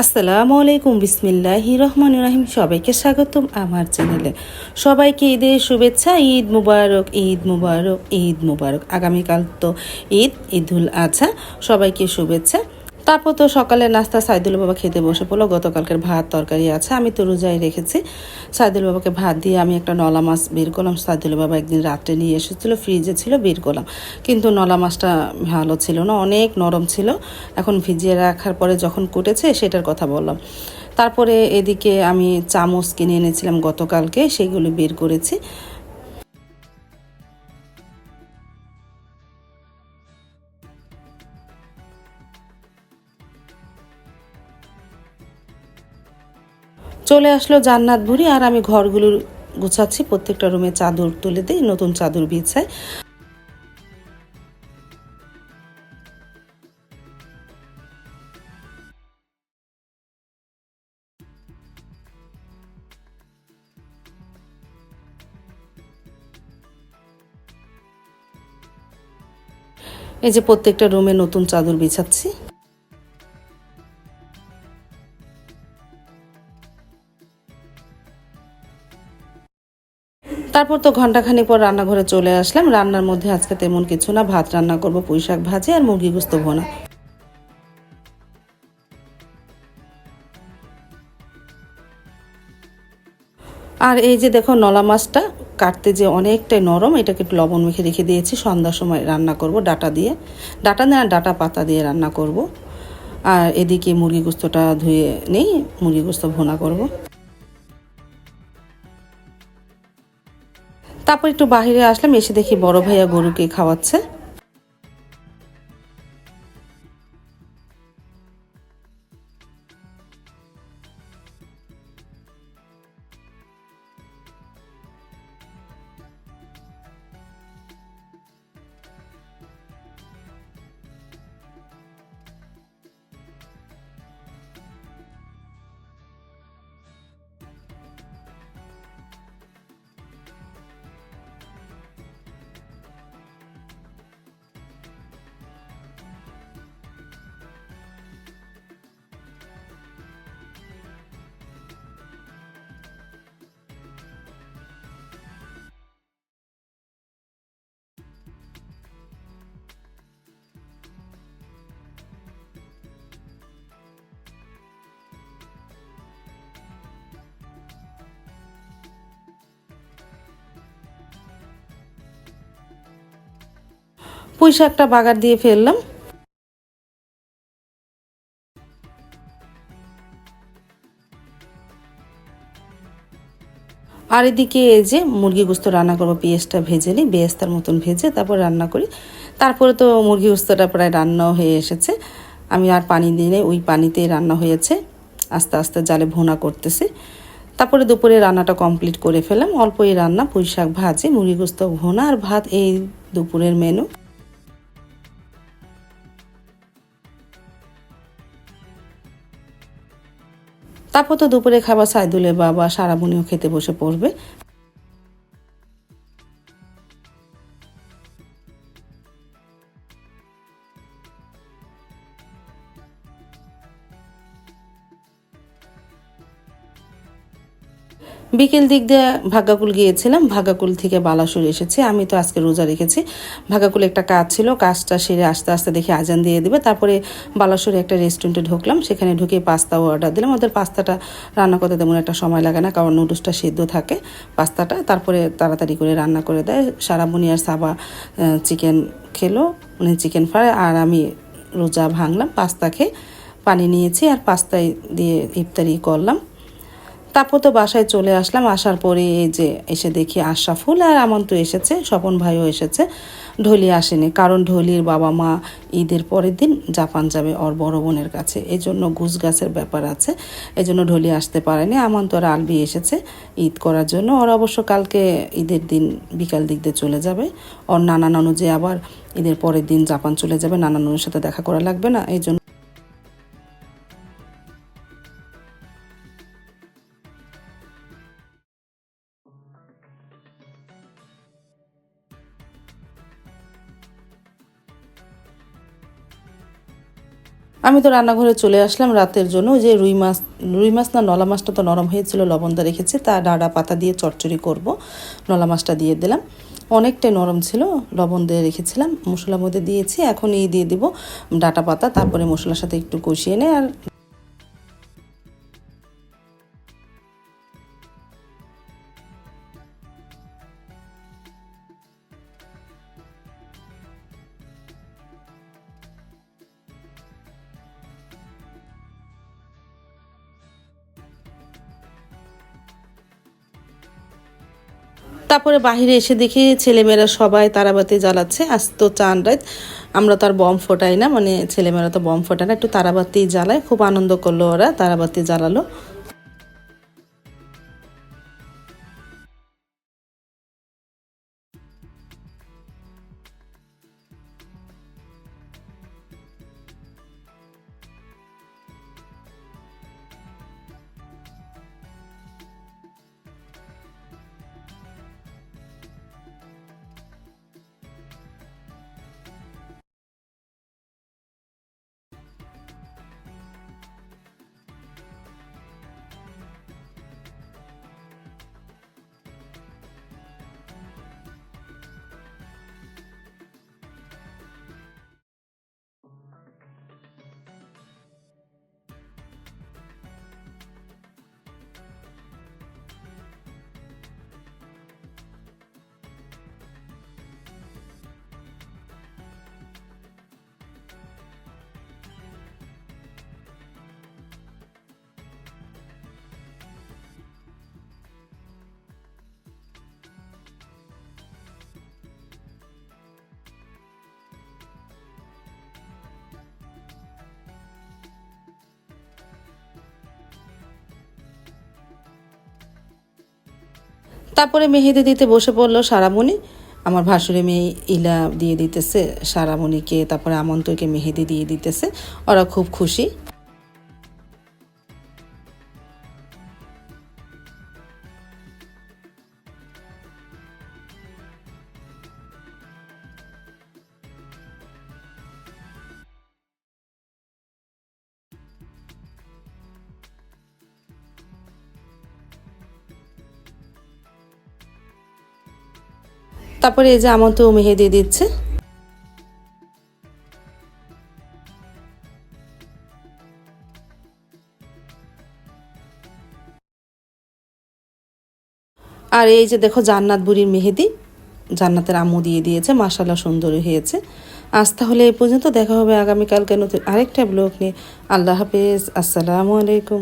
আসসালামু আলাইকুম, বিসমিল্লাহি রহমান রাহিম। সবাইকে স্বাগতম আমার চ্যানেলে। সবাইকে ঈদের শুভেচ্ছা, ঈদ মুবারক ঈদ মুবারক ঈদ মুবারক। আগামীকাল তো ঈদ, ঈদুল আজহা সবাইকে শুভেচ্ছা। তারপর তো সকালে নাস্তা সাইদুল বাবা খেতে বসে পড়ল। গতকালকের ভাত তরকারি আছে, আমি তো রোজাই রেখেছি। সাইদুল বাবাকে ভাত দিয়ে আমি একটা নলা মাছ বের করলাম। সাইদুল বাবা একদিন রাত্রে নিয়ে এসেছিল ফ্রিজে ছিল, বের করলাম। কিন্তু নলা মাছটা ভালো ছিল না, অনেক নরম ছিল। এখন ভিজিয়ে রাখার পরে যখন কুটেছে, সেটার কথা বললাম। তারপরে এদিকে আমি চামচ কিনে এনেছিলাম গতকালকে, সেগুলো বের করেছি। চলে আসলো জান্নাত ভুরি আর আমি ঘরগুলো গুছাচ্ছি, প্রত্যেকটা রুমে চাদর তুলে দিই, নতুন চাদর বিছাই এই যে প্রত্যেকটা রুমে নতুন চাদর বিছাচ্ছি। তারপর তো ঘন্টাখানি পর রান্নাঘরে চলে আসলাম। রান্নার মধ্যে আজকে তেমন কিছু না। ভাত রান্না করব, পুঁই শাক ভাজি আর মুরগি গুস্ত ভোনা। আর এই যে দেখো নলা মাছটা কাটতে যে অনেকটাই নরম, এটাকে একটু লবণ মেখে রেখে দিয়েছি। সন্ধ্যার সময় রান্না করব ডাটা দিয়ে। ডাটা না, ডাটা পাতা দিয়ে রান্না করব। আর এদিকে মুরগি গুস্তটা ধুয়ে নেই, মুরগি গুস্ত ভোনা করব। তারপর একটু বাহিরে আসলাম এসে দেখি বড় ভাইয়া গরুকে খাওয়াচ্ছে। পুঁই শাকটা বাগার দিয়ে ফেললাম। আর এদিকে এই যে মুরগি গুস্ত রান্না করব, পেঁয়াজটা ভেজে নিই বেস্তার মতন ভেজে তারপর রান্না করি। তারপরে তো মুরগি গুস্তটা প্রায় রান্নাও হয়ে এসেছে। আমি আর পানি দিয়ে ওই পানিতেই রান্না হয়েছে। আস্তে আস্তে জালে ভোনা করতেছি। তারপরে দুপুরে রান্নাটা কমপ্লিট করে ফেলাম অল্পই রান্না, পুঁই শাক ভাজি, মুরগি গুস্ত ভোনা আর ভাত এই দুপুরের মেনু। তারপর তো দুপুরে খাবার সাইদুলের বাবা সারা বনিও খেতে বসে পড়বে। বিকেল দিক দিয়ে ভাগ্যাকুল গিয়েছিলাম, ভাগ্যাকুল থেকে বালাসুর এসেছে। আমি তো আজকে রোজা রেখেছি। ভাগ্যাকুলে একটা কাজ ছিল, কাজটা সেরে আস্তে আস্তে দেখি আজান দিয়ে দেবে। তারপরে বালাসুরে একটা রেস্টুরেন্টে ঢুকলাম। সেখানে ঢুকে পাস্তাও অর্ডার দিলাম। ওদের পাস্তাটা রান্না করতে তেমন একটা সময় লাগে না, কারণ নুডলসটা সিদ্ধ থাকে পাস্তাটা। তারপরে তাড়াতাড়ি করে রান্না করে দেয়। সারাবনি আর সাবা চিকেন খেলো মানে চিকেন ফ্রাই আর আমি রোজা ভাঙলাম, পাস্তা খেয়ে পানি নিয়েছি, আর পাস্তায় দিয়ে ইফতারি করলাম। তারপর তো বাসায় চলে আসলাম। আসার পরে এই যে এসে দেখি আশরাফুল আর আমন্ত এসেছে, স্বপন ভাইও এসেছে। ঢলি আসেনি, কারণ ঢলির বাবা মা ঈদের পরের দিন জাপান যাবে ওর বড় বোনের কাছে। এই জন্য ঘুষ গাছের ব্যাপার আছে এই জন্য ঢলি আসতে পারেনি। আমন্ত আর আলবি এসেছে ঈদ করার জন্য। ওর অবশ্য কালকে ঈদের দিন বিকাল দিক দিয়ে চলে যাবে। ওর নানা নানু যে আবার ঈদের পরের দিন জাপান চলে যাবে, নানা নানুর সাথে দেখা করা লাগবে না এই জন্য আমি তো রান্নাঘরে চলে আসলাম রাতের জন্য যে রুই মাছ রুই মাছ না, নলা মাছটা তো নরম হয়েছিল, লবণটা রেখেছি, তা ডাঁড়া পাতা দিয়ে চটচড়ি করব, নলা মাছটা দিয়ে দিলাম। অনেকটাই নরম ছিল, লবণ দিয়ে রেখেছিলাম, মশলার মধ্যে দিয়েছি এখন এই দিয়ে দিব ডাটা পাতা, তারপরে মশলার সাথে একটু কষিয়ে নেয় আর তারপরে বাহিরে এসে দেখি ছেলেমেয়েরা সবাই তারাবাতি জ্বালাচ্ছে। আজ তো চান রাত, আমরা তো আর বম ফোটাই না মানে ছেলেমেয়েরা তো বম ফোটায় না, একটু তারাবাতি জ্বালায়, খুব আনন্দ করল ওরা, তারাবাতি জ্বালালো। তারপরে মেহেদি দিতে বসে পড়ল সারামণি। আমার ভাসুরে মেয়ে ইলা দিয়ে দিতেছে, সারামণিকে, তারপরে আমন্তকে মেহেদি দিয়ে দিতেছে। ওরা খুব খুশি। তারপরে এই যে আমন্ত মেহেদি দিচ্ছে। আর এই যে দেখো জান্নাত বুড়ির মেহেদি, জান্নাতের আম্মু দিয়ে দিয়েছে মাসাল্লাহ সুন্দরী হয়েছে। আজ তাহলে এই পর্যন্ত দেখা হবে আগামীকালকে নতুন আরেকটা ব্লগ নিয়ে। আল্লাহ হাফেজ, আসসালামু আলাইকুম।